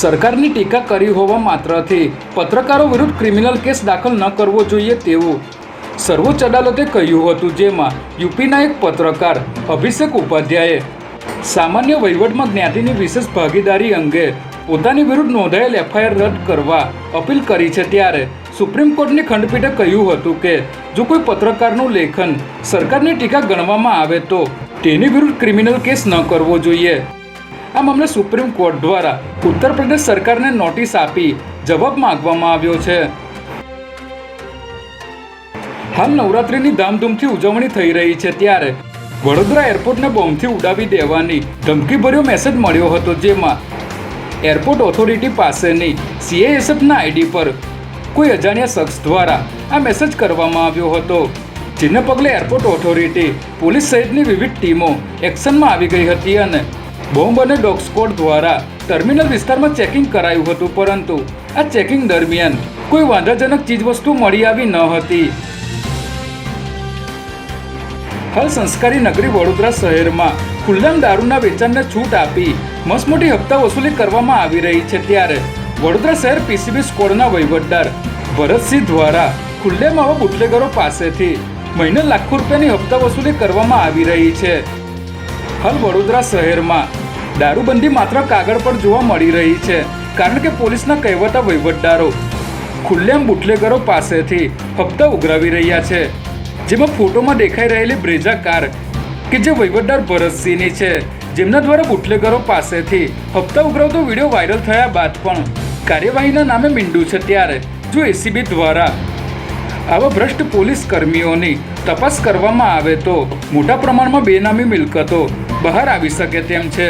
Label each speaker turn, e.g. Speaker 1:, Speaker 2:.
Speaker 1: સરકારની ટીકા કરી હોવા માત્રથી પત્રકારો વિરુદ્ધ ક્રિમિનલ કેસ દાખલ ન કરવો જોઈએ તેવું સર્વોચ્ચ અદાલતે કહ્યું હતું, જેમાં યુપીના એક પત્રકાર અભિષેક ઉપાધ્યાયે સામાન્ય વહીવટમાં જ્ઞાતિની વિશેષ ભાગીદારી અંગે પોતાની વિરુદ્ધ નોંધાયેલ એફઆઈઆર રદ કરવા અપીલ કરી છે. ત્યારે સુપ્રીમ કોર્ટની ખંડપીઠે કહ્યું હતું કે, જો કોઈ પત્રકારનું લેખન સરકારની ટીકા ગણવામાં આવે તો તેની વિરુદ્ધ ક્રિમિનલ કેસ ન કરવો જોઈએ. આ મામલે સુપ્રીમ કોર્ટ દ્વારા ઉત્તર પ્રદેશ સરકારને નોટિસ આપી જવાબ માંગવામાં આવ્યો છે. હાલ નવરાત્રિની ધામધૂમથી ઉજવણી થઈ રહી છે ત્યારે વડોદરા એરપોર્ટને બોમ્બથી ઉડાવી દેવાની ધમકીભર્યો મેસેજ મળ્યો હતો જેમાં એરપોર્ટ ઓથોરિટી પાસેની સીએએસએફના આઈડી પર કોઈ અજાણ્યા શખ્સ દ્વારા આ મેસેજ કરવામાં આવ્યો હતો. જેને પગલે એરપોર્ટ ઓથોરિટી પોલીસ સહિતની વિવિધ ટીમો એક્શનમાં આવી ગઈ હતી અને બોમ્બ અને ડોગ સ્કોડ દ્વારા ટર્મિનલ વિસ્તારમાં ચેકિંગ કરાયું હતું, પરંતુ આ ચેકિંગ દરમિયાન કોઈ વાંધાજનક ચીજવસ્તુ મળી આવી ન હતી. હાલ સંસ્કારી નગરી વડોદરા શહેરમાં ખુલ્લામ દારૂના વેચાણને છૂટ આપી મસમોટી હપ્તા વસૂલી કરવામાં આવી રહી છે ત્યારે વડોદરા શહેર પીસીબી સ્કોડના વહીવટદાર ભરતસિંહ દ્વારા ખુલ્લેમ આવા બુટલેગરો પાસેથી મહિને લાખો રૂપિયાની હપ્તા વસૂલી કરવામાં આવી રહી છે. હાલ વડોદરા શહેરમાં દારૂબંધી માત્ર કાગળ પર જોવા મળી રહી છે, કારણ કે પોલીસના કહેવતા વહીવટદારો ખુલ્લેમ બુટલેગરો પાસેથી હપ્તા ઉઘરાવી રહ્યા છે, જેમાં ફોટોમાં દેખાઈ રહેલી બ્રેઝા કાર કે જે વહીવટદાર ભરતસિંહની છે, જેમના દ્વારા બુટલેગરો પાસેથી હપ્તા ઉઘરાવતો વીડિયો વાયરલ થયા બાદ પણ કાર્યવાહીના નામે મીંડું છે ત્યારે જો એસીબી દ્વારા આવા ભ્રષ્ટ પોલીસ કર્મીઓની તપાસ કરવામાં આવે તો મોટા પ્રમાણમાં બેનામી મિલકતો બહાર આવી શકે તેમ છે.